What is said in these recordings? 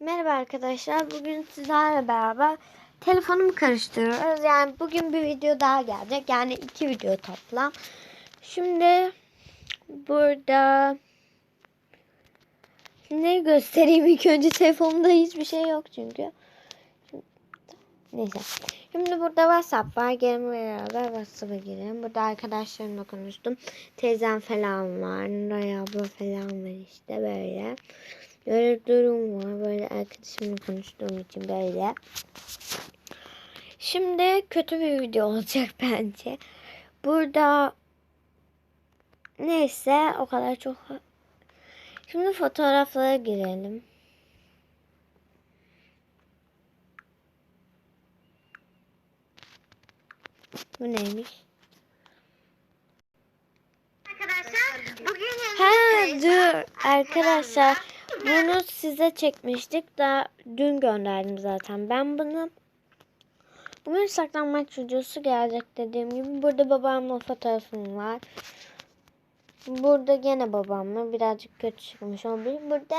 Merhaba arkadaşlar. Bugün sizlerle beraber telefonumu karıştırıyoruz. Yani bugün bir video daha gelecek. Yani iki video toplam. Şimdi burada ne göstereyim ilk önce telefonumda hiçbir şey yok çünkü. Neyse. Şimdi burada WhatsApp var. Gelin beraber WhatsApp'a girelim. Burada arkadaşlarımla konuştum. Teyzem falan var. Nuray abla falan var işte böyle. Böyle durum var. Böyle arkadaşımla konuştuğum için böyle. Şimdi kötü bir video olacak bence. Burada neyse o kadar çok. Şimdi fotoğraflara girelim. Bu neymiş? Arkadaşlar bugün Ha dur arkadaşlar bunu size çekmiştik da dün gönderdim zaten. Ben bunu bugün saklanmaç videosu gelecek dediğim gibi burada babamla fotoğrafım var. Burada gene babamla birazcık kötü çıkmış olabilir. Burada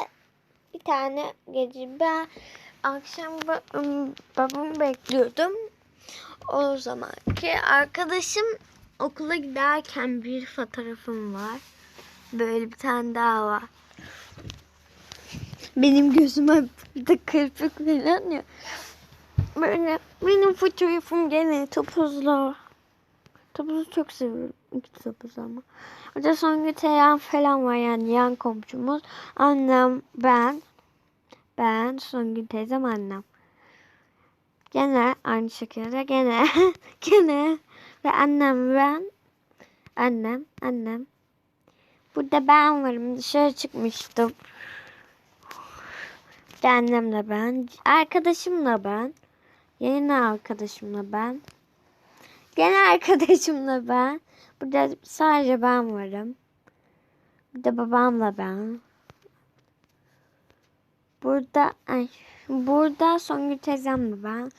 bir tane gece ben akşam ba- babamı bekliyordum. O zamanki arkadaşım okula giderken bir fotoğrafım var. Böyle bir tane daha var. Benim gözüme de kırpık falan ya. Böyle benim fotoğrafım gene topuzlu. Topuzu çok seviyorum. İki topuz ama. Orada Songül Teyhan falan var yani yan komşumuz. Annem, ben. Ben, Songül teyzem, annem. Gene aynı şekilde gene gene ve annem ben annem annem burada ben varım dışarı çıkmıştım annemle ben arkadaşımla ben yeni arkadaşımla ben gene arkadaşımla ben. Burada sadece ben varım. Bir de babamla ben. Burada ay burada Songül teyzemle ben.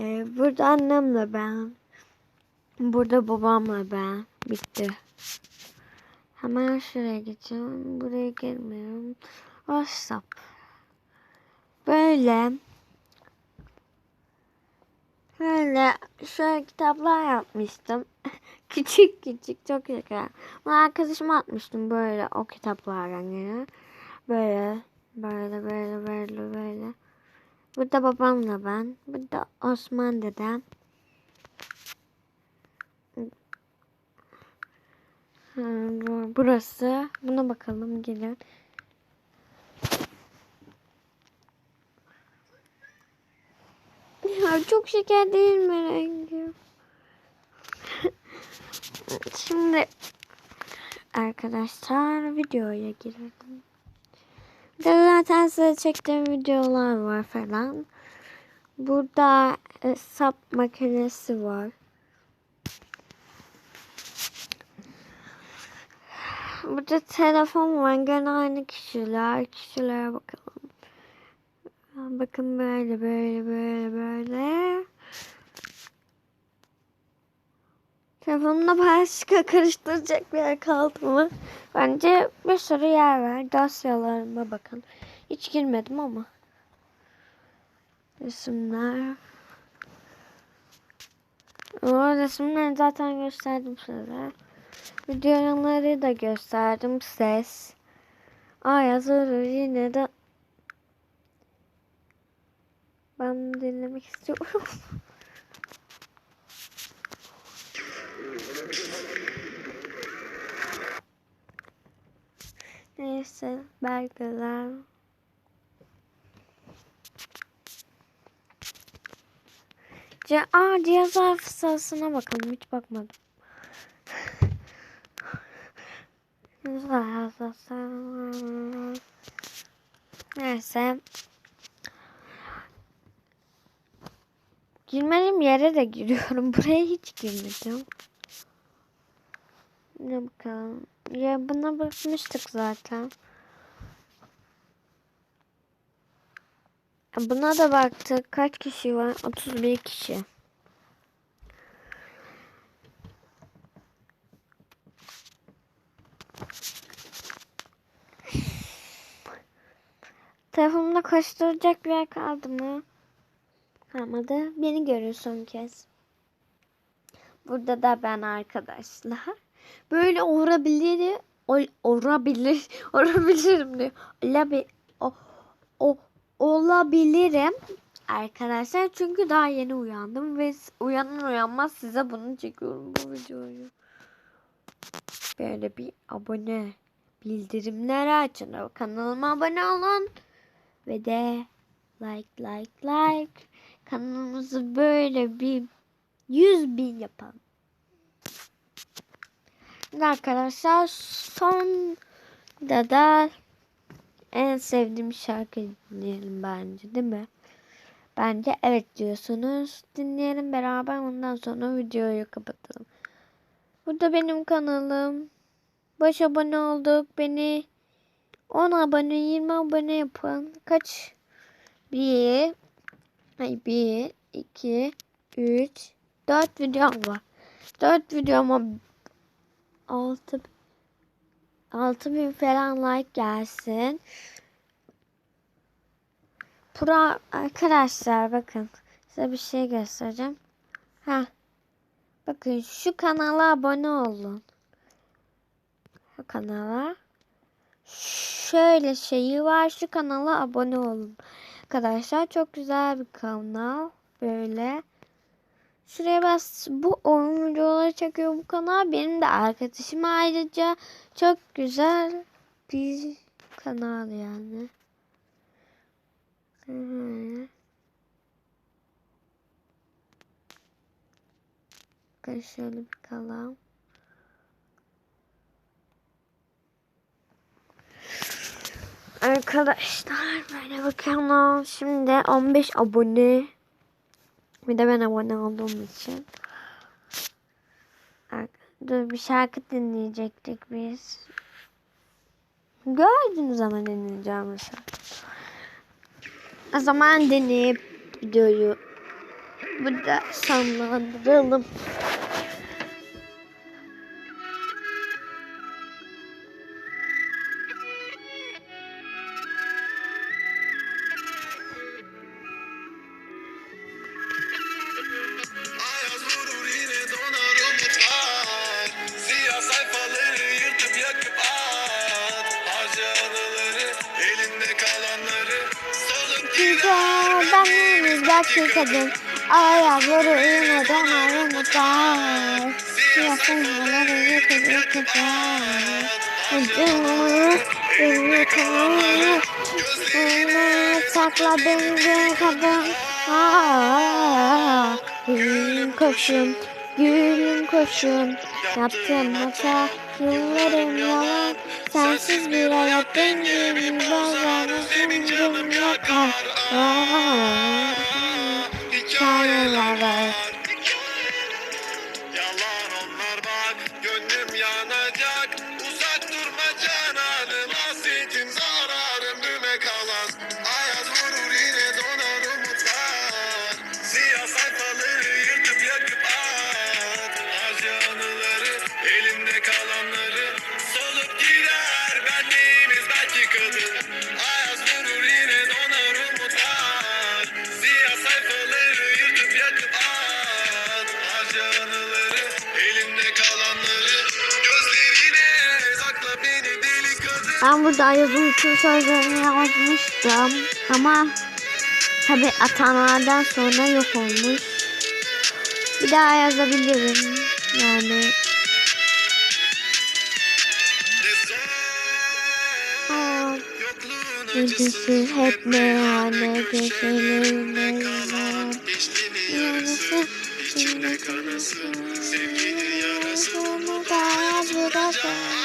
Ee, burada annemle ben. Burada babamla ben. Bitti. Hemen şuraya geçeceğim buraya gelmiyorum WhatsApp böyle böyle şöyle kitaplar yapmıştım küçük küçük çok şeker bunu arkadaşıma atmıştım böyle o kitaplardan yine böyle böyle böyle böyle böyle Burada babamla ben. Burada Osman dedem. Burası. Buna bakalım gelin. Ya çok şeker değil mi rengi? Şimdi arkadaşlar videoya girelim. Burada zaten size çektiğim videolar var falan. Burada hesap makinesi var. Burada telefon var. Gene aynı kişiler. Kişilere bakalım. Bakın böyle böyle böyle böyle. Telefonumda başka karıştıracak bir yer kaldı mı? Bence bir sürü yer var. Dosyalarıma bakın. Hiç girmedim ama. Resimler. O resimleri zaten gösterdim size. Videoları da gösterdim. Ses. Ay hazır yine de ben bunu dinlemek istiyorum. Neyse belgeler. Ce Aa, cihaz hafızasına bakalım. Hiç bakmadım. Neyse. Girmediğim yere de giriyorum. Buraya hiç girmedim. Ne bakalım. Ya buna bakmıştık zaten. Buna da baktık. Kaç kişi var? 31 kişi. Telefonumda koşturacak bir yer kaldı mı? Kalmadı. Beni görür son kez. Burada da ben arkadaşlar. Böyle orabilir, ol, orabilir, orabilirim diyor. Olabi, o, o, olabilirim arkadaşlar. Çünkü daha yeni uyandım ve uyanır uyanmaz size bunu çekiyorum bu videoyu. Böyle bir abone, bildirimleri açın. Kanalıma abone olun. Ve de like like like kanalımızı böyle bir 100 bin yapalım. Arkadaşlar son da da en sevdiğim şarkı dinleyelim bence değil mi? Bence evet diyorsunuz. Dinleyelim beraber ondan sonra videoyu kapatalım. Burada benim kanalım. Baş abone olduk. Beni 10 abone 20 abone yapın. Kaç? 1 Ay 1 2 3 4 videom var. 4 videoma 6 6000 falan like gelsin. Bura arkadaşlar bakın size bir şey göstereceğim. Ha. Bakın şu kanala abone olun. Şu kanala. Şöyle şeyi var. Şu kanala abone olun. Arkadaşlar çok güzel bir kanal. Böyle. Şuraya bas. Bu oyun çekiyor bu kanal. Benim de arkadaşım ayrıca çok güzel bir kanal yani. Hı. Bakın şöyle bir kanal. Arkadaşlar böyle bakalım. Şimdi 15 abone. Bir de ben abone olduğum için. Dur bir şarkı dinleyecektik biz. Gördünüz ama dinleyeceğim şarkı. O zaman deneyip videoyu burada sonlandıralım. Neyim gerçek kadın. Ayakları yine döner umutlar Siyasınları yıkıp yıkıp Acımı Elini kanını Elini sakladın bir kadın. Aa, Gülüm koşun Gülüm koşun Yaptığım hata Yıllarım yalan Sensiz bir hayat dengemi bozar Üzüldüm yakar Aa, Hikayeler Ben burada yazım için sözlerini yazmıştım ama tabi atanlardan sonra yok olmuş. Bir daha yazabilirim yani. Gecesi hep meyhane yalan. Gençliğinin Yarısı içinde kanasın Sevginin yarası Yarısını da. Yarımı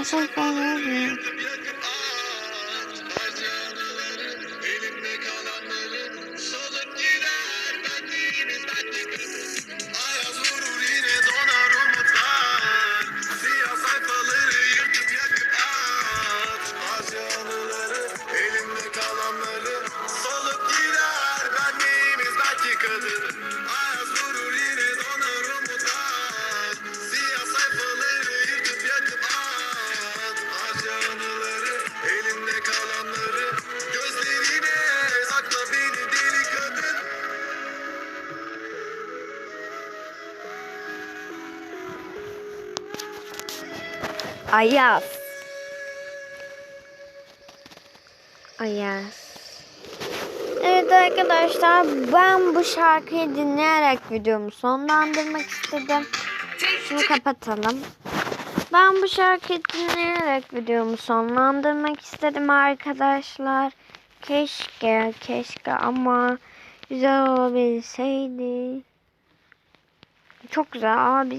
I shake that. Ayaz. Ayaz. Evet arkadaşlar ben bu şarkıyı dinleyerek videomu sonlandırmak istedim. Şunu kapatalım. Ben bu şarkıyı dinleyerek videomu sonlandırmak istedim arkadaşlar. Keşke, keşke ama güzel olabilseydi. Çok güzel ama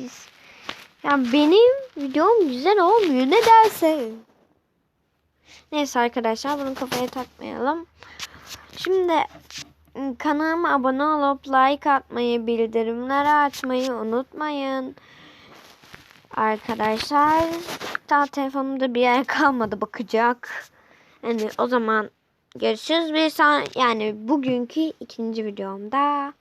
biz... Ya benim videom güzel olmuyor. Ne dersin? Neyse arkadaşlar bunu kafaya takmayalım. Şimdi ıı, kanalıma abone olup like atmayı, bildirimleri açmayı unutmayın. Arkadaşlar daha telefonumda bir yer kalmadı bakacak. Yani o zaman görüşürüz bir son yani bugünkü ikinci videomda.